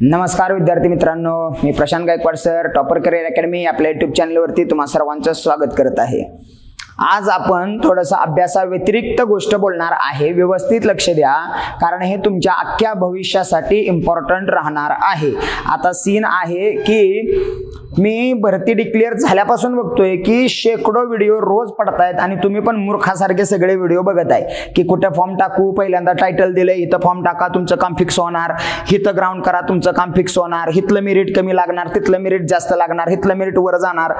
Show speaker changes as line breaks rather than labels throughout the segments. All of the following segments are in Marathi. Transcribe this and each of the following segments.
नमस्कार विद्यार्थी मित्रांनो मी Prashant Gaikwad sir. Topper career academy आपल्या युट्यूब चॅनलवरती तुम्हा सर्वांचं स्वागत करत आहे. आज आपण थोडंसं अभ्यासाव्यतिरिक्त गोष्ट बोलणार आहे. व्यवस्थित लक्ष द्या कारण हे तुमच्या अख्ख्या भविष्यासाठी इम्पॉर्टंट राहणार आहे. आता सीन आहे की मी भरती डिक्लेअर झाल्यापासून बघतोय की शेकडो व्हिडिओ रोज पडतायत आणि तुम्ही पण मूर्खासारखे सगळे व्हिडिओ बघत आहे की कुठे फॉर्म टाकू पहिल्यांदा टायटल दिलं इथं फॉर्म टाका तुमचं काम फिक्स होणार. हिथं ग्राउंड करा तुमचं काम फिक्स होणार. हिथलं मेरिट कमी लागणार तिथलं मेरिट जास्त लागणार हिथलं मेरिट वर जाणार.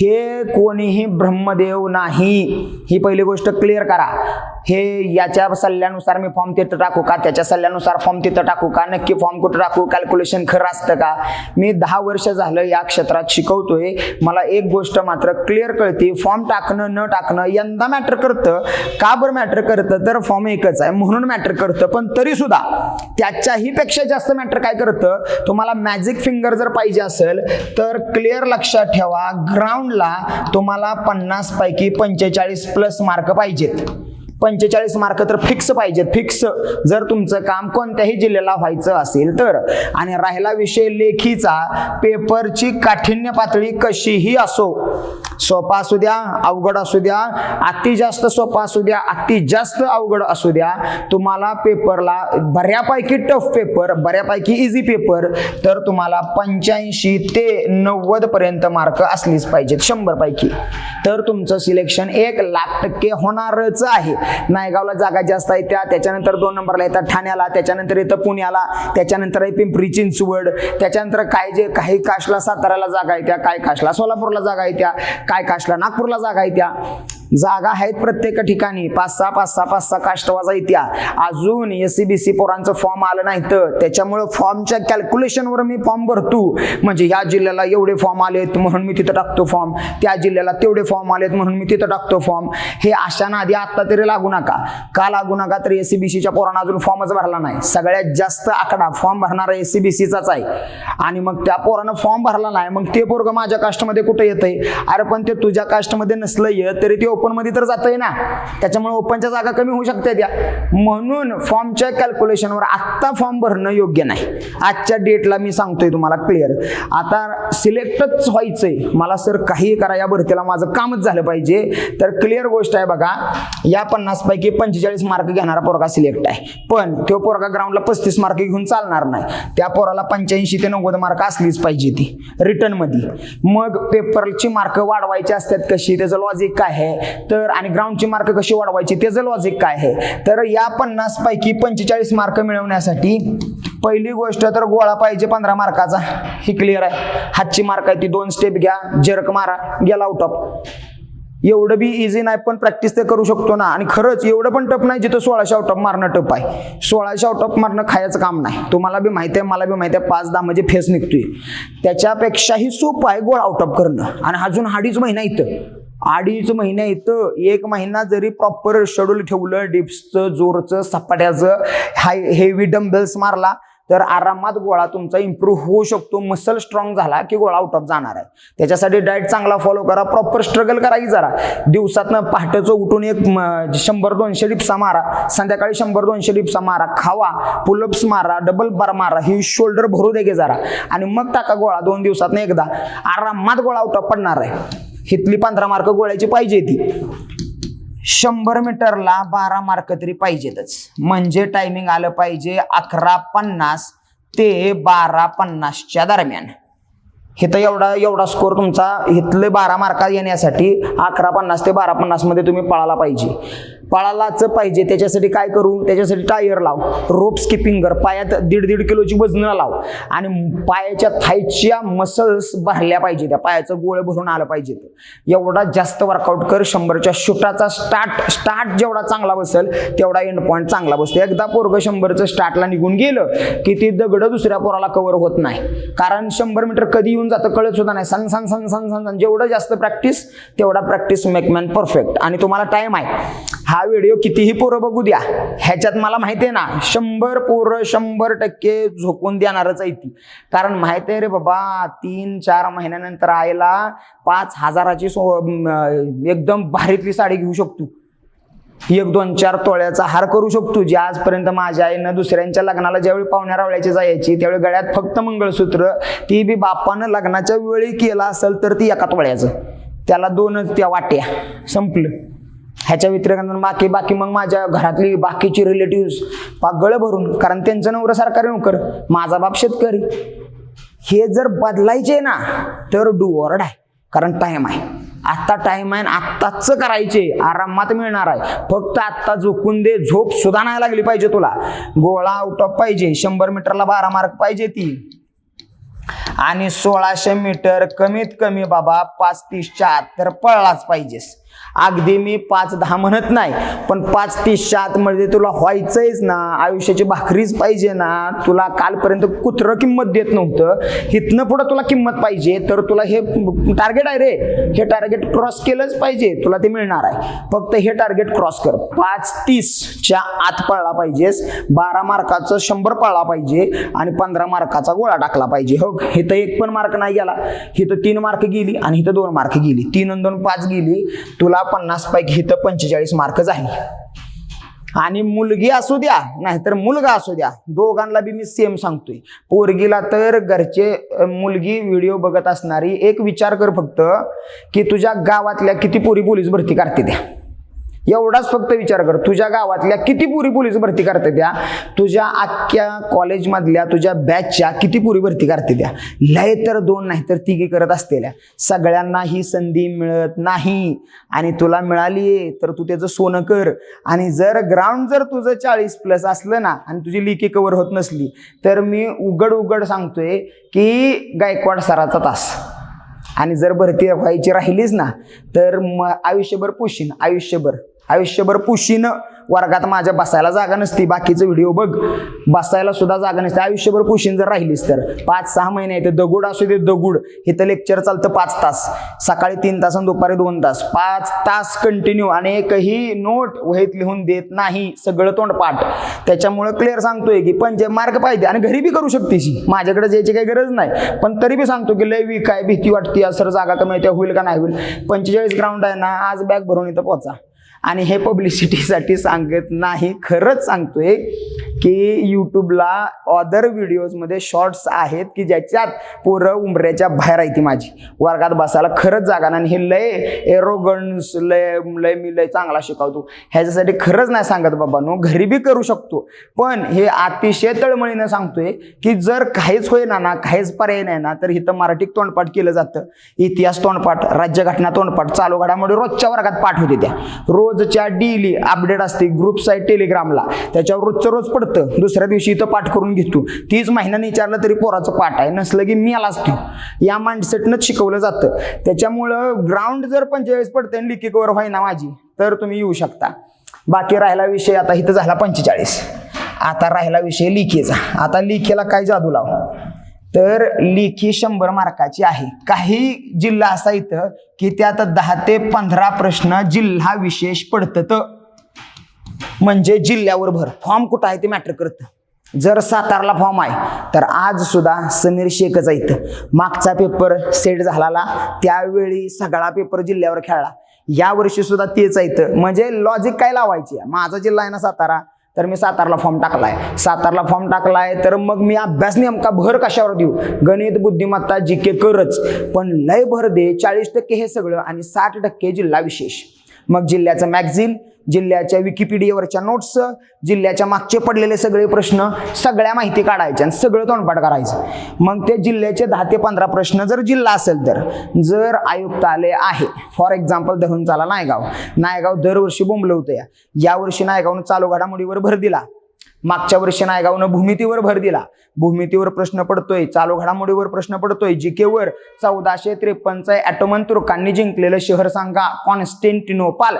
हे कोणीही ब्रह्मदेव नाही. ही पहिली गोष्ट क्लिअर करा. हे याच्या सल्ल्यानुसार मी फॉर्म तिथं टाकू का? त्याच्या सल्ल्यानुसार फॉर्म तिथं टाकू का? नक्की फॉर्म कुठं टाकू? कॅल्क्युलेशन खरं असतं का? मी दहा वर्ष झालं या क्षेत्रात शिकवतोय. मला एक गोष्ट मात्र क्लिअर कळते. फॉर्म टाकणं न टाकणं यंदा मॅटर करतं. का बरं मॅटर करतं? तर फॉर्म एकच आहे. म्हणून मॅटर करतं. पण तरी सुद्धा त्याच्याही पेक्षा जास्त मॅटर काय करतं? तुम्हाला मॅजिक फिंगर जर पाहिजे असेल तर क्लिअर लक्षात ठेवा. ग्राउंडला तुम्हाला पन्नास पैकी पंचेचाळीस प्लस मार्क पाहिजेत. पंचेचाळीस मार्क तर फिक्स पाहिजेत फिक्स जर तुमचं काम कोणत्याही जिल्ह्याला व्हायचं असेल तर. आणि राहिला विषय लेखीचा पेपरची काठिण्य पातळी कशीही असो सोपा असू द्या अवघड असू द्या अति जास्त सोपा असू द्या अति जास्त अवघड असू द्या तुम्हाला पेपरला बऱ्यापैकी टफ पेपर बऱ्यापैकी इझी पेपर तर तुम्हाला पंच्याऐंशी ते नव्वद पर्यंत मार्क असलीच पाहिजेत शंभर पैकी तर तुमचं सिलेक्शन एक लाख टक्के होणारच आहे. नायगावला जागा जास्त आहे त्या त्याच्यानंतर दोन नंबरला येतात ठाण्याला त्याच्यानंतर येतं पुण्याला त्याच्यानंतर आहे पिंपरी चिंचवड त्याच्यानंतर काय जे काही काशला साताऱ्याला जागा आहे त्या काय काशला सोलापूरला जागा आहे त्या काय काशला नागपूरला जागा आहे त्या. जागा आहेत प्रत्येक ठिकाणी. पाच सहा पाच सहा पाच सहा काष्टवाजा येत्या अजून एस सी बी सी पोरांचं फॉर्म आलं नाही तर. त्याच्यामुळं फॉर्मच्या कॅल्क्युलेशनवर मी फॉर्म भरतो. म्हणजे या जिल्ह्याला एवढे फॉर्म आलेत म्हणून मी तिथं टाकतो फॉर्म त्या जिल्ह्याला तेवढे फॉर्म आलेत म्हणून मी तिथं टाकतो फॉर्म हे अशा आधी आत्ता तरी लागू नका. का लागू नका तर एस सी बी सीच्या पोरांना अजून फॉर्मच भरला नाही. सगळ्यात जास्त आकडा फॉर्म भरणारा एस सी बी सीचाच आहे. आणि मग त्या पोरानं फॉर्म भरला नाही. मग ते पोरग माझ्या कास्टमध्ये कुठे येतंय? अरे पण ते तुझ्या कास्टमध्ये नसलं येत तरी ते ओपनमध्ये तर तर जातंय ना. त्याच्यामुळे ओपनच्या जागा कमी होऊ शकतात त्या म्हणून फॉर्मच्या कॅल्क्युलेशनवर आत्ता फॉर्म भरणं योग्य नाही. आजच्या डेटला मी सांगतोय तुम्हाला क्लिअर आता सिलेक्टच व्हायचंय. मला सर काही करा या भरतीला माझं कामच झालं पाहिजे. तर क्लिअर गोष्ट आहे बघा या पन्नास पैकी पंचेचाळीस मार्क घेणारा पोरगा सिलेक्ट आहे. पण तो पोरगा ग्राउंडला पस्तीस मार्क घेऊन चालणार नाही. त्या पोराला पंच्याऐंशी ते नव्वद मार्क असलीच पाहिजे ती रिटर्नमध्ये मग पेपरची मार्क वाढवायची असतात कशी? त्याचं लॉजिक काय आहे? तर आणि ग्राउंडची मार्क कशी वाढवायची त्याचं लॉजिक काय आहे तर या पन्नास पैकी पंचेचाळीस मार्क मिळवण्यासाठी पहिली गोष्ट तर गोळा पाहिजे पंधरा मार्काचा ही क्लिअर आहे. हातची मार्क आहे ती दोन स्टेप घ्या जर्क मारा गेला आउट ऑफ एवढं बी इझी नाही पण प्रॅक्टिस ते करू शकतो ना. आणि खरंच एवढं पण टप नाही जिथं सोळाशे आउट ऑफ मारणं टप आहे. सोळाशे आउट ऑफ मारणं खायचं काम नाही. तुम्हाला बी माहिती आहे मला बी माहिती आहे पाच दहा म्हणजे फेस निघतोय. त्याच्यापेक्षाही सोपं आहे गोळ आउट ऑफ करणं. आणि अजून अडीच महिना इथं. अडीच महिन्या इथं एक महिना जरी प्रॉपर शेड्यूल ठेवलं डिप्सचं जोरचं सपाट्याचं हाय हेवी डम्बेल्स मारला तर आरामात गोळा तुमचा इम्प्रूव्ह होऊ शकतो. मसल स्ट्रॉंग झाला की गोळा आउट ऑफ जाणार आहे. त्याच्यासाठी डाएट चांगला फॉलो करा. प्रॉपर स्ट्रगल करा की जरा. दिवसातनं पहाटेचं उठून एक शंभर दोनशे डिप्सा मारा. संध्याकाळी शंभर दोनशे डिप्सा मारा. खावा. पुलअप्स मारा. डबल बार मारा. ही शोल्डर भरू दे की जरा. आणि मग टाका गोळा दोन दिवसातनं एकदा. आरामात गोळा आउट ऑफ पडणार आहे. हिथली पंधरा मार्क गोळ्याची पाहिजे ती. शंभर मीटरला बारा मार्क तरी पाहिजेतच. म्हणजे टायमिंग आलं पाहिजे अकरा पन्नास ते बारा पन्नासच्या दरम्यान. इथं एवढा एवढा स्कोर तुमचा इथले बारा मार्कात येण्यासाठी अकरा पन्नास ते बारा पन्नासमध्ये तुम्ही पळाला पाहिजे. पळालाच पाहिजे. त्याच्यासाठी काय करू? त्याच्यासाठी टायर लाव. रोप स्किपिंग कर. पायात दीड दीड किलोची वजनं लाव. आणि पायाच्या थायच्या मसल्स भरल्या पाहिजे त्या पायाचं गोळे भरून आलं पाहिजे एवढा जास्त वर्कआउट कर. शंभरच्या शूटाचा स्टार्ट स्टार्ट जेवढा चांगला बसेल तेवढा एंड पॉईंट चांगला बसतो. एकदा पोरग शंभरचं स्टार्टला निघून गेलं की ती दगड दुसऱ्या पोराला कव्हर होत नाही. कारण शंभर मीटर कधी येऊन जातं कळत सुद्धा नाही. सन सन सन सन सन सन जेवढं जास्त प्रॅक्टिस तेवढा प्रॅक्टिस मेक मॅन परफेक्ट आणि तुम्हाला टाइम आहे. हा व्हिडिओ कितीही पोरं बघू द्या ह्याच्यात मला माहिती आहे ना शंभर पोरं शंभर टक्के झोकून देणारच आहे ती. कारण माहिती आहे रे बाबा तीन चार महिन्यानंतर आईला पाच हजाराची सो एकदम भारीतली साडी घेऊ शकतो. एक दोन चार तोळ्याचा हार करू शकतो जे आजपर्यंत माझ्या आईनं दुसऱ्यांच्या लग्नाला ज्यावेळी पाहुण्या रावळ्याची जायची त्यावेळी गळ्यात फक्त मंगळसूत्र ती बी बापानं लग्नाच्या वेळी केला असेल तर ती एका तोळ्याचं. त्याला दोनच त्या वाट्या संपलं. ह्याच्या व्यतिरिक्त बाकी बाकी मग माझ्या घरातली बाकीची रिलेटिव्ह पागळ भरून कारण त्यांचं नवरं सरकारी नोकर माझा बाप शेतकरी. हे जर बदलायचे ना तर डुवॉर्ड आहे कारण टाइम आहे. आत्ता टाइम आहे आत्ताच करायचे आरामात मिळणार आहे. फक्त आत्ता झोकून दे झोप सुद्धा नाही लागली पाहिजे तुला. गोळा आउट ऑफ पाहिजे शंभर मीटरला बारा मार्क पाहिजे ती. आणि सोळाशे मीटर कमीत कमी बाबा पाच तीसच्या आत तर पळलाच पाहिजेस. अगदी मी पाच दहा म्हणत नाही पण पाच तीसच्या आतमध्ये तुला व्हायचंयच ना. आयुष्याची भाकरीच पाहिजे ना. तुला कालपर्यंत कुत्रं किंमत देत नव्हतं. हिथनं पुढं तुला किंमत पाहिजे तर तुला हे टार्गेट आहे रे. हे टार्गेट क्रॉस केलंच पाहिजे तुला ते मिळणार आहे. फक्त हे टार्गेट क्रॉस कर. पाच तीसच्या आत पळला पाहिजेस बारा मार्काचं शंभर पळला पाहिजे आणि पंधरा मार्काचा गोळा टाकला पाहिजे. हो इथं एक पण मार्क नाही गेला. इथं तीन मार्क गेली आणि इथं दोन मार्क गेली. तीन दोन पाच गेली. तुला पन्नास पैकी इथं पंचेचाळीस मार्क झाली. आणि मुलगी असू द्या नाहीतर मुलगा असू द्या दोघांना बी मी सेम सांगतोय. पोरगीला तर घरचे मुलगी व्हिडिओ बघत असणारी एक विचार कर फक्त की तुझ्या गावातल्या किती पोरी पोलीस भरती करते त्या? एवढाच फक्त विचार कर. तुझ्या गावातल्या किती पुरी पोलीस भरती करते त्या? तुझ्या अख्ख्या कॉलेजमधल्या तुझ्या बॅचच्या किती पुरी भरती करते त्या? लय तर दोन नाही तर तिघी करत असलेल्या सगळ्यांना ही संधी मिळत नाही. आणि तुला मिळाली तर तू त्याचं सोनं कर. आणि जर ग्राउंड जर तुझं चाळीस प्लस असलं ना आणि तुझी लिकी कवर होत नसली तर मी उघड उघड सांगतोय की गायकवाड सराचा तास. आणि जर भरती व्हायची राहिलीच ना तर मग आयुष्यभर पुशीन आयुष्यभर. आयुष्यभर पुशीन वर्गात माझ्या बसायला जागा नसती बाकीचं व्हिडिओ बघ. बसायला सुद्धा जागा नसते. आयुष्यभर पुशीन जर राहिलीस तर. पाच सहा महिने येते दगुड असू दे दगुड. इथं लेक्चर चालतं पाच तास. सकाळी तीन तास आणि दुपारी दोन तास. पाच तास कंटिन्यू आणि एकही नोट वहीत लिहून देत नाही. सगळं तोंडपाठ. त्याच्यामुळे क्लिअर सांगतोय की पंच मार्क पाहिजे आणि घरी बी करू शकतेशी माझ्याकडे जायची काही गरज नाही. पण तरी बी सांगतो की लय वीक आहे भीती वाटते सर जागा कमी येते होईल का नाही होईल. पंचेचाळीस ग्राउंड आहे ना आज बॅग भरून इथं पोचा आणि हे पब्लिसिटीसाठी सांगत नाही. खरंच सांगतोय की यूट्यूबला अदर व्हिडिओजमध्ये शॉर्ट्स आहेत की ज्याच्यात पोरं उंबऱ्याच्या बाहेर आहे ती माझी. वर्गात बसायला खरंच जागा नाही आणि हे लय एरोगन्स लय लय मी लय चांगला शिकवतो. ह्याच्यासाठी खरंच नाही सांगत बाबांनो घरी बी करू शकतो. पण हे अतिशय तळमळीनं सांगतोय की जर काहीच होईना ना काहीच पर्याय नाही ना तर इथं मराठीत तोंडपाठ केलं जातं. इतिहास तोंडपाठ राज्यघटना तोंडपाठ चालू घडामोडी रोजच्या वर्गात पाठ होते त्या. रोजच्या डेली अपडेट असते ग्रुप साईट टेलिग्रामला त्याच्यावर रोजचं रोज पडतं. दुसऱ्या दिवशी इथं पाठ करून घेतो. तीच महिन्याने विचारलं तरी पोराचं पाठ आहे. नसलं की मी आला असतो. या माइंडसेटनंच शिकवलं जातं. त्याच्यामुळं ग्राउंड जर पंचेचाळीस पडते आणि लिकी कवर व्हायना माझी तर तुम्ही येऊ शकता. बाकी राहिला विषय आता इथं झाला पंचेचाळीस. आता राहिला विषय लिखीचा आता लिखीला काय जादू लाव? तर लेखी शंभर मार्काची आहे. काही जिल्हा असा इथं की त्यात दहा ते पंधरा प्रश्न जिल्हा विशेष पडतं म्हणजे जिल्ह्यावर भर. फॉर्म कुठं आहे ते मॅटर करतं. जर सातारला फॉर्म आहे तर आज सुद्धा समीर शेखच आहे इथं. मागचा पेपर सेट झाला त्यावेळी सगळा पेपर जिल्ह्यावर खेळला. या वर्षी सुद्धा तेच आहे म्हणजे लॉजिक काय लावायची? माझा जिल्हा आहे ना सातारा. तर मी सातारला फॉर्म टाकलाय. सातारला फॉर्म टाकलाय तर मग मी अभ्यास नेमका भर कशावर देऊ? गणित बुद्धिमत्ता जी के करच. पण लय भर दे चाळीस टक्के हे सगळं आणि साठ टक्के जिल्हा विशेष. मग जिल्ह्याचं मॅगझिन जिल्ह्याच्या विकिपीडियावरच्या नोट्स जिल्ह्याच्या मागचे पडलेले सगळे प्रश्न सगळ्या माहिती काढायच्या आणि सगळं तोंडपाठ करायचं. मग ते जिल्ह्याचे दहा ते पंधरा प्रश्न जर जिल्हा असेल तर जर आयुक्त आले आहे फॉर एक्झाम्पल धरून चाला नायगाव. नायगाव दरवर्षी बोंबलं होतं या यावर्षी नायगावनं चालू घडामोडीवर भर दिला. मागच्या वर्षी नायगावनं भूमितीवर भर दिला. भूमितीवर प्रश्न पडतोय चालू घडामोडीवर प्रश्न पडतोय जीकेवर चौदाशे त्रेपन्नचा ॲटोमन तुर्कांनी जिंकलेलं शहर सांगा कॉन्स्टेंटिनोपाल.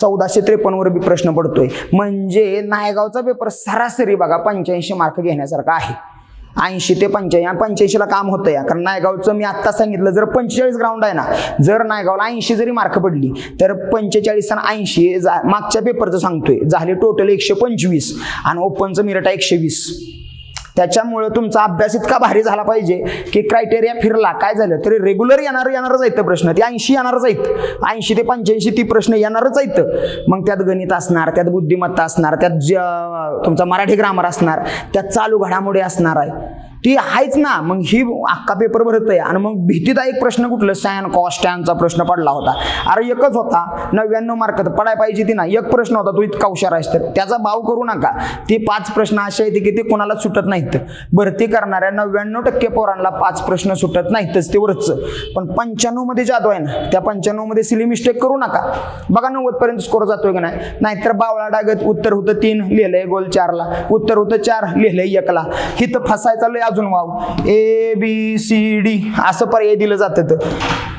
चौदाशे त्रेपन्न वर बी प्रश्न पडतोय. म्हणजे नायगावचा पेपर सरासरी बघा पंच्याऐंशी मार्क घेण्यासारखा आहे. ऐंशी ते पंच्याऐंशी. पंच्याऐंशीला काम होतं या. कारण नायगावचं मी आत्ता सांगितलं जर पंचेचाळीस ग्राउंड आहे ना जर नायगावला ऐंशी जरी मार्क पडली तर पंचेचाळीस आणि ऐंशी जा- मागच्या पेपरचं सांगतोय. झाले टोटल एकशे पंचवीस आणि ओपनचं मिरट आहे एकशे वीस. त्याच्यामुळं तुमचा अभ्यास इतका भारी झाला पाहिजे की क्रायटेरिया फिरला. काय झालं? तरी रेग्युलर येणार येणारच आहेत प्रश्न. ते ऐंशी येणारच आहेत. ऐंशी ते पंच्याऐंशी ती प्रश्न येणारच आहेत. मग त्यात गणित असणार त्यात बुद्धिमत्ता असणार त्यात ज- तुमचा मराठी ग्रामर असणार त्यात चालू घडामोडी असणार आहे. ती आहेच ना. मग ही अख्खा पेपर भरत आहे आणि मग भीतीदायक प्रश्न कुठलं? सॅन कॉस्टॅनचा प्रश्न पडला होता. अरे एकच होता. नव्याण्णव मार्क तर पडाय पाहिजे ती ना एक प्रश्न होता तू इतका हुशार आहेस तर. त्याचा भाव करू नका. ते पाच प्रश्न असे आहेत की ते कोणाला सुटत नाहीत. भरती करणाऱ्या नव्याण्णव टक्के पोरांना पाच प्रश्न सुटत नाहीतच ते वरचं. पण पंच्याण्णवमध्ये जादू आहे ना. त्या पंच्याण्णवमध्ये सिली मिस्टेक करू नका. बघा नव्वद पर्यंत स्कोर जातोय की नाही. नाहीतर बावळा डागत उत्तर होतं तीन लिहिलंय गोल चारला. उत्तर होतं चार लिहिलंय एकला. हिथं फसायचा लय अजून वाव. ए बी सी डी असं पर्याय दिलं जातं तर.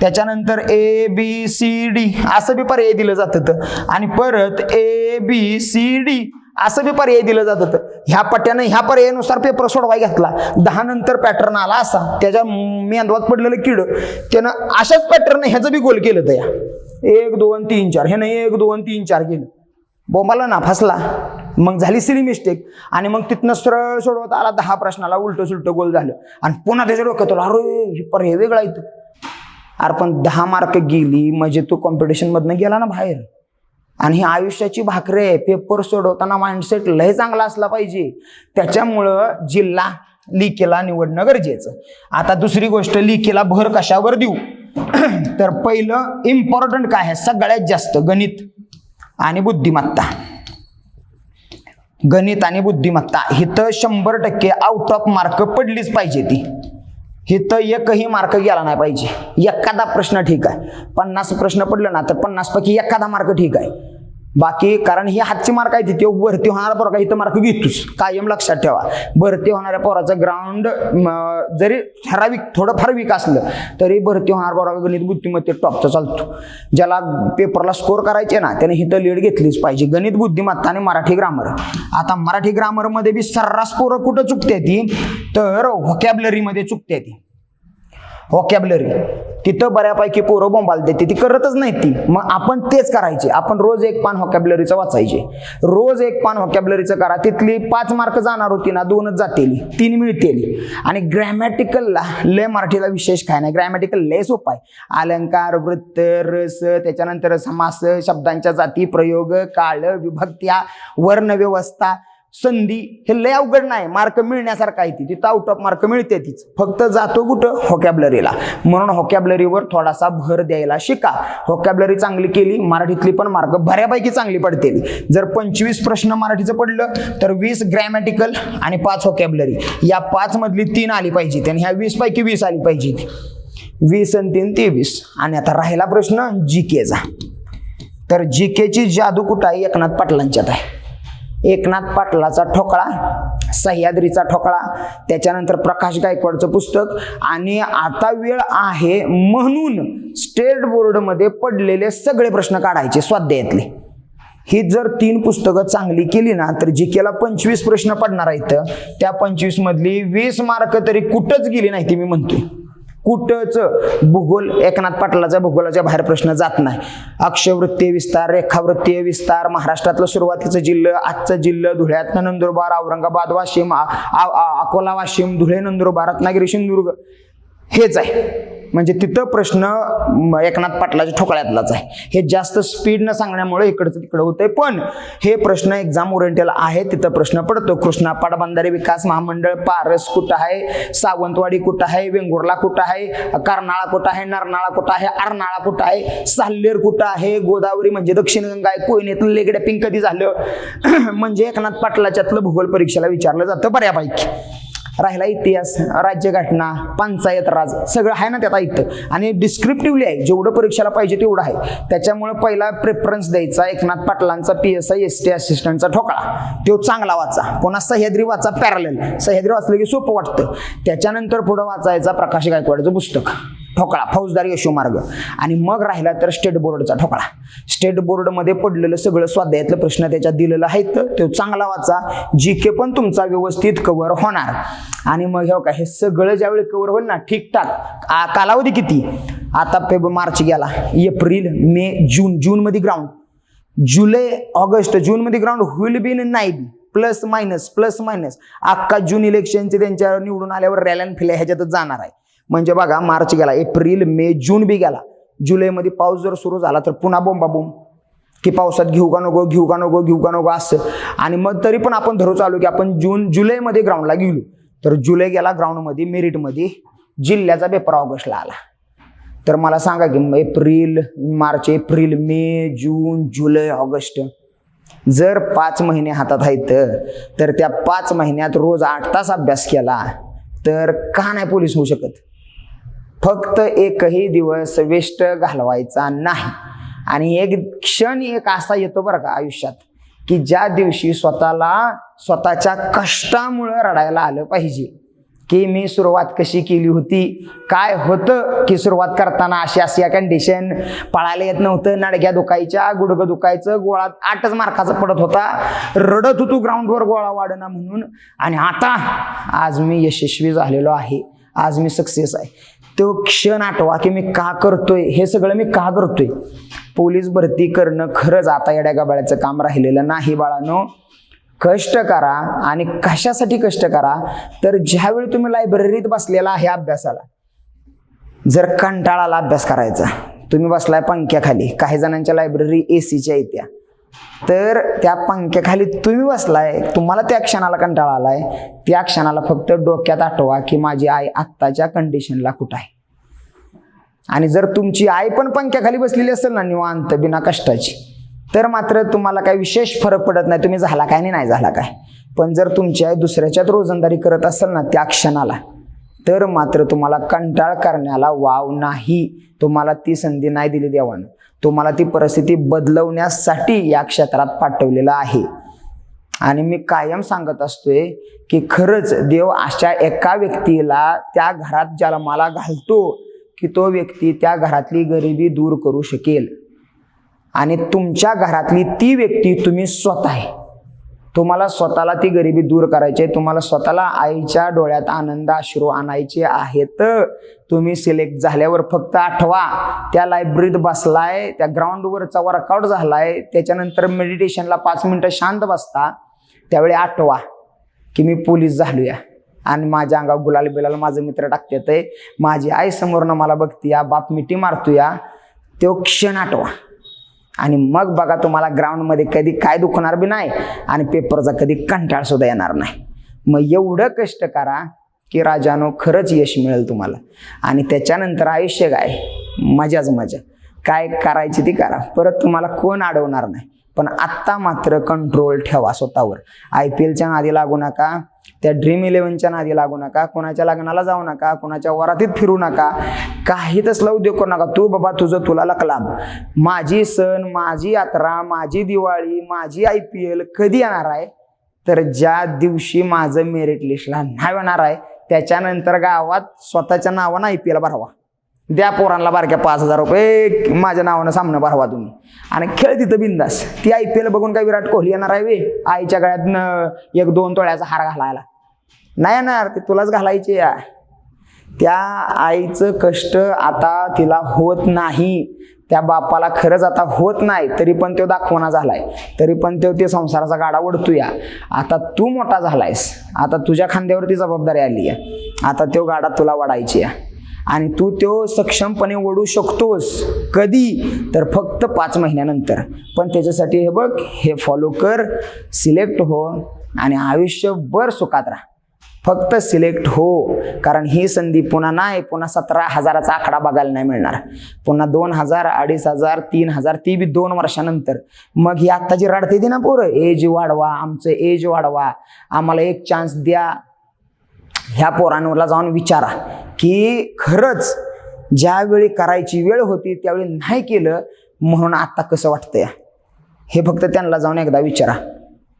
त्याच्यानंतर ए बी सी डी असं बी पर्याय दिलं जातं तर. आणि परत ए बी सी डी असं बी पर्याय दिलं जात होतं ह्या पट्ट्यानं ह्या पर्यायानुसार पेपर सोडवाय घातला. दहा नंतर पॅटर्न आला असा. त्याच्या मेंदवात पडलेलं किड. त्यानं अशाच पॅटर्न ह्याचं बी गोल केलं त्या एक दोन तीन चार. ह्यानं एक दोन तीन चार केलं. बोंबाला ना फसला. मग झाली सिली मिस्टेक आणि मग तिथनं सरळ सोडवत आला दहा प्रश्नाला उलट सुलट गोल झालं. आणि पुन्हा त्याच्या डोक्यात आलं, अरे हे पर्याय वेगळा इथं. अरे पण दहा मार्क गेली म्हणजे तू कॉम्पिटिशनमधनं गेला ना बाहेर. आणि ही आयुष्याची भाकरे आहे. पेपर सोडवताना माइंडसेट लय चांगला असला पाहिजे. त्याच्यामुळं जिल्हा लिकेला निवडणं गरजेचं. आता दुसरी गोष्ट लिकेला भर कशावर देऊ? तर पहिलं इम्पॉर्टंट काय आहे? सगळ्यात जास्त गणित आणि बुद्धिमत्ता. गणित आणि बुद्धिमत्ता हिथं शंभर टक्के आउट ऑफ मार्क पडलीच पाहिजे ती. हिथं एकही मार्क गेला नाही पाहिजे. एखादा प्रश्न ठीक आहे. पन्नास प्रश्न पडलं ना तर पन्नासपैकी एखादा मार्क ठीक आहे. बाकी कारण ही हातची मार्क आहे तिथे भरती होणारा पोरगा इथं मार्क घेतोच कायम लक्षात ठेवा. भरती होणाऱ्या पोराचं ग्राउंड जरी ठराविक थोडंफार वीक असलं तरी भरती होणारा पोरा गणित बुद्धिमत्ते टॉपचा चालतो. ज्याला पेपरला स्कोर करायचे ना त्याने हिथं लीड घेतलीच पाहिजे. गणित बुद्धिमत्ता आणि मराठी ग्रामर आता मराठी ग्रामरमध्ये बी सर्रास पोरं कुठं चुकते ती तर व्हॉकॅबलरीमध्ये चुकते ती व्हॉकॅबलरी तिथं बऱ्यापैकी पोरं बोंबाल देते ती करतच नाही ती. मग आपण तेच करायचे. आपण रोज एक पान व्हॉकॅबलरीचं वाचायचे. रोज एक पान व्हॉकॅबलरीचं करा. तिथली पाच मार्क जाणार होती ना दोनच जातील तीन मिळतील. आणि ग्रॅमॅटिकलला लय मराठीला विशेष काय नाही. ग्रॅमॅटिकल लय सोपा आहे. अलंकार वृत्त रस त्याच्यानंतर समास शब्दांच्या जाती प्रयोग काळ विभक्त्या वर्णव्यवस्था संधी हे लय अवघड नाही. मार्क मिळण्यासारखं आहे ती. तिथं आउट ऑफ मार्क मिळते तीच. फक्त जातो कुठं? हॉकॅबलरीला म्हणून हॉकॅबलरीवर थोडासा भर द्यायला शिका. हॉकॅबलरी चांगली केली मराठीतली पण मार्क बऱ्यापैकी चांगली पडते जर पंचवीस प्रश्न मराठीचं पडलं तर वीस ग्रॅमॅटिकल आणि पाच हॉकॅबलरी या पाच मधली तीन आली पाहिजे आणि ह्या वीस पैकी वीस आली पाहिजे वीस आणि तीन तेवीस. आणि आता राहिला प्रश्न जी केचा तर जी केची जादू कुठं आहे? एकनाथ पाटलांच्यात आहे. एकनाथ पाटलाचा ठोकळा सह्याद्रीचा ठोकळा त्याच्यानंतर प्रकाश गायकवाडचं पुस्तक आणि आता वेळ आहे म्हणून स्टेट बोर्डमध्ये पडलेले सगळे प्रश्न काढायचे स्वाध्यायातले. ही जर तीन पुस्तकं चांगली केली ना तर जी केला पंचवीस प्रश्न पडणार आहेत त्या पंचवीस मधली वीस मार्क तरी कुठंच गेली नाही ती मी म्हणतोय. कुठंच भूगोल एकनाथ पाटलाचा भूगोलाच्या बाहेर प्रश्न जात नाही. अक्षवृत्तीय विस्तार रेखावृत्तीय विस्तार महाराष्ट्रातलं सुरुवातीचं जिल्हा आजचं जिल्हा धुळ्यातनं नंदुरबार औरंगाबाद वाशिम आ- अकोला वाशिम धुळे नंदुरबार रत्नागिरी सिंधुदुर्ग. हेच आहे. म्हणजे तिथं प्रश्न एकनाथ पाटलाच्या ठोकळ्यातलाच आहे. हे जास्त स्पीडनं सांगण्यामुळे इकडचं तिकडं होतंय. पण हे प्रश्न एक्झाम ओरिएंटेल आहे तिथं प्रश्न पडतो. कृष्णा पाटबंधारे विकास महामंडळ पारस कुठं आहे? सावंतवाडी कुठं आहे? वेंगुर्ला कुठं आहे? कर्नाळा कुठं आहे? नरनाळा कुठं आहे? अर्नाळा कुठं आहे? साल्लेर कुठं आहे? गोदावरी म्हणजे दक्षिण गंगा आहे. कोयनेतलं लेगड्या पिंक कधी झालं? म्हणजे एकनाथ पाटलाच्यातलं भूगोल परीक्षेला विचारलं जातं बऱ्यापैकी. राहिला इतिहास राज्यघटना पंचायत राज सगळं आहे ना त्यात इथं आणि डिस्क्रिप्टिव्हली आहे जेवढं परीक्षेला पाहिजे तेवढं आहे. त्याच्यामुळे पहिला प्रेफरन्स द्यायचा Eknath पाटलांचा P S I S T असिस्टंटचा ठोकळा. तो चांगला वाचा. पुन्हा सह्याद्री वाचा पॅरल सह्याद्री वाचलं की सोपं वाटतं. त्याच्यानंतर पुढं वाचायचा प्रकाश गायकवाडचं पुस्तक. ठोकळा फौजदार यशोमार्ग आणि मग राहिला तर स्टेट बोर्डचा ठोकळा. स्टेट बोर्डमध्ये पडलेलं सगळं स्वाध्यायातलं प्रश्न त्याच्यात दिलेलं आहे तर तो चांगला वाचा. जी के पण तुमचा व्यवस्थित कव्हर होणार. आणि मग हे का हे सगळं ज्यावेळी कव्हर होईल ना ठीकठाक. आ- कालावधी किती? आता फेब मार्च गेला. एप्रिल मे जून जूनमध्ये ग्राउंड जुलै ऑगस्ट जूनमध्ये ग्राउंड होईल बी नाही. बी प्लस मायनस प्लस मायनस अख्खा जून इलेक्शनचे त्यांच्या निवडून आल्यावर रॅलन फिल्या ह्याच्यातच जाणार आहे. म्हणजे बघा मार्च गेला एप्रिल मे जून बी गेला. जुलैमध्ये पाऊस जर सुरू झाला तर पुन्हा बोंबाबोंब. की पावसात घेऊ का नको घेऊ का नको घेऊ का नको असं. आणि मग तरी पण आपण धरू चालू की आपण जून जुलैमध्ये ग्राउंडला गेलो. तर जुलै गेला ग्राउंडमध्ये मेरिटमध्ये जिल्ह्याचा पेपर ऑगस्टला आला. तर मला सांगा की मग April March April May June July August जर पाच महिने हातात आहेत तर त्या पाच महिन्यात रोज आठ तास अभ्यास केला तर का नाही पोलीस होऊ शकत? फक्त एकही दिवस वेस्ट घालवायचा नाही. आणि एक क्षण एक असा येतो बरं का आयुष्यात की ज्या दिवशी स्वतःला स्वतःच्या कष्टामुळं रडायला आलं पाहिजे की मी सुरुवात कशी केली होती काय होतं की सुरुवात करताना अशी अशी कंडिशन पळायला येत नव्हतं नाडक्या दुखायच्या गुडगं दुखायचं गोळा आठच मार्काचा पडत होता रडत होतो ग्राउंडवर गोळा वाढणं म्हणून. आणि आता आज मी यशस्वी झालेलो आहे आज मी सक्सेस आहे. तो क्षण आठवा की मी का करतोय हे सगळं मी का करतोय? पोलीस भरती करणं खरंच आता येड्या गबाळ्याचं काम राहिलेलं नाही बाळानो. कष्ट करा आणि कशासाठी कष्ट करा? तर ज्यावेळी तुम्ही लायब्ररीत बसलेला आहे अभ्यासाला जर कंटाळाला अभ्यास करायचा तुम्ही बसलाय पंख्याखाली. काही जणांच्या लायब्ररी ए सीच्या येत्या तर त्या पंख्याखाली तुम्ही बसलाय तुम्हाला त्या क्षणाला कंटाळा आलाय. त्या क्षणाला फक्त डोक्यात आठवा की माझी आई आत्ताच्या कंडिशनला कुठं आहे? आणि जर तुमची आई पण पंख्याखाली बसलेली असेल ना निवांत बिना कष्टाची तर मात्र तुम्हाला काही विशेष फरक पडत नाही तुम्ही झाला काय आणि नाही झाला काय. पण जर तुमची आई दुसऱ्याच्यात रोजंदारी करत असेल ना त्या क्षणाला तर मात्र तुम्हाला कंटाळ करण्याला वाव नाही. तुम्हाला ती संधी नाही दिली देवानं. तुम्हाला ती परिस्थिती बदलवण्यासाठी या क्षेत्रात पाठवलेलं आहे. आणि मी कायम सांगत असतोय की खरंच देव अशा एका व्यक्तीला त्या घरात ज्याला मला घालतो की तो व्यक्ती त्या घरातली गरिबी दूर करू शकेल. आणि तुमच्या घरातली ती व्यक्ती तुम्ही स्वतः आहे. तुम्हाला स्वतःला ती गरिबी दूर करायची आहे. तुम्हाला स्वतःला आईच्या डोळ्यात आनंद अश्रू आणायचे आहेत. तुम्ही सिलेक्ट झाल्यावर फक्त आठवा. त्या लायब्ररीत बसलाय त्या ग्राउंडवरचा वर्कआउट झालाय त्याच्यानंतर मेडिटेशनला पाच मिनिटं शांत बसता त्यावेळी आठवा की मी पोलीस झालूया. आणि माझ्या अंगावर गुलाल बिलाल माझं मित्र टाकतात माझी आई समोरनं मला बघतीया बाप मिठी मारतोया तो क्षण आठवा. आणि मग बघा तुम्हाला ग्राउंडमध्ये कधी काय दुखणार बी नाही आणि पेपरचा कधी कंटाळ सुद्धा येणार नाही. मग एवढं कष्ट करा की राजानो खरंच यश मिळेल तुम्हाला. आणि त्याच्यानंतर आयुष्य काय? मजाच मजा. काय करायची ती करा. परत तुम्हाला कोण अडवणार नाही. पण आत्ता मात्र कंट्रोल ठेवा स्वतःवर. आय पी एलच्या नादी लागू नका त्या ड्रीम इलेव्हनच्या नादी लागू नका कोणाच्या लग्नाला जाऊ नका कोणाच्या वरातीत फिरू नका काही तसला उद्योग करू नका. तू बाबा तुझं तुला लकलाब माझी सण माझी यात्रा माझी दिवाळी माझी आय पी एल कधी येणार आहे? तर ज्या दिवशी माझं मेरिट लिस्टला नाव येणार आहे त्याच्यानंतर गावात स्वतःच्या नावानं आय पी एल भरावा. द्या पोरांना बारक्या पाच हजार रुपये. माझ्या नावानं सामनं भरवा तुम्ही. आणि खेळ तिथं बिंदास. ती आय पी एल बघून काय विराट कोहली येणार आहे वे? आईच्या गळ्यात एक दोन तोळ्याचा हार घालायला. नाही येणार ते तुलाच घालायचे या. त्या आईचं कष्ट आता तिला होत नाही. त्या बापाला खरंच आता होत नाही तरी पण तो दाखवणा झालाय. तरी पण तो ते संसाराचा गाडा ओढतोया आता तू मोठा झालायस. आता तुझ्या खांद्यावरती जबाबदारी आली आहे. आता तो गाडा तुला वाढायची आहे. आणि तू तो सक्षमपणे ओढू शकतोस कधी? तर फक्त पाच महिन्यानंतर. पण त्याच्यासाठी हे बघ हे फॉलो कर सिलेक्ट हो आणि आयुष्यभर सुखात राहा. फक्त सिलेक्ट हो. कारण ही संधी पुन्हा नाही पुन्हा सतरा हजाराचा आकडा बघायला नाही मिळणार. पुन्हा दोन हजार अडीच हजार तीन हजार ती बी दोन वर्षानंतर. मग ही आत्ताची रडते ती ना पोरं. एज वाढवा आमचं एज वाढवा. आम्हाला एक चान्स द्या. ह्या पोरांवरला जाऊन विचारा. की खरंच ज्यावेळी करायची वेळ होती त्यावेळी नाही केलं म्हणून आत्ता कसं वाटतंय? हे फक्त त्यांना जाऊन एकदा विचारा.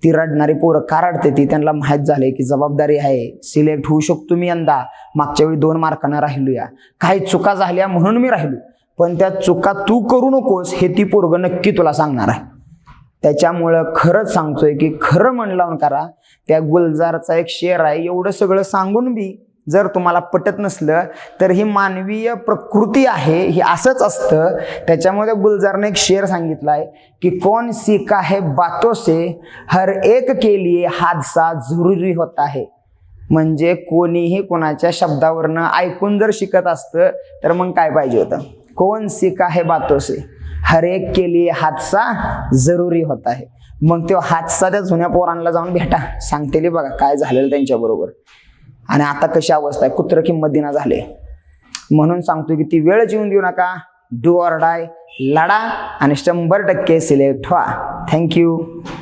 ती रडणारी पोरं का रडते ती? त्यांना माहीत झाले की जबाबदारी आहे. सिलेक्ट होऊ शकतो मी यंदा. मागच्या वेळी दोन मार्कानं राहिलो या काही चुका झाल्या म्हणून मी राहिलो. पण त्या चुका तू करू नकोस हे ती पोरगं नक्की तुला सांगणार आहे. त्याच्यामुळं खरंच सांगतोय की खरं मन लावून करा. त्या गुलजारचा एक शेर आहे. एवढं सगळं सांगून बी जर तुम्हाला पटत नसलं तर ही मानवीय प्रकृती आहे ही असंच असतं. त्याच्यामध्ये गुलजारने एक शेर सांगितला आहे की कोण सीखा है बातों से हर एक के लिए हादसा जरुरी होता आहे म्हणजे कोणीही कोणाच्या शब्दावरनं ऐकून जर शिकत असतं तर मग काय पाहिजे होतं? कोण सीखा है बातों से हर एक के लिए हादसा जरुरी होता आहे मग तो हादसा त्या जुन्या पोरांना जाऊन भेटा. सांगतेली बघा काय झालेलं त्यांच्याबरोबर आणि आता कशी अवस्था आहे? कुत्र किंमत दिना झाले म्हणून सांगतो की ती वेळ जीवन देऊ नका. डू ऑर डाय लढा आणि शंभर टक्के सिलेक्ट व्हा. थँक्यू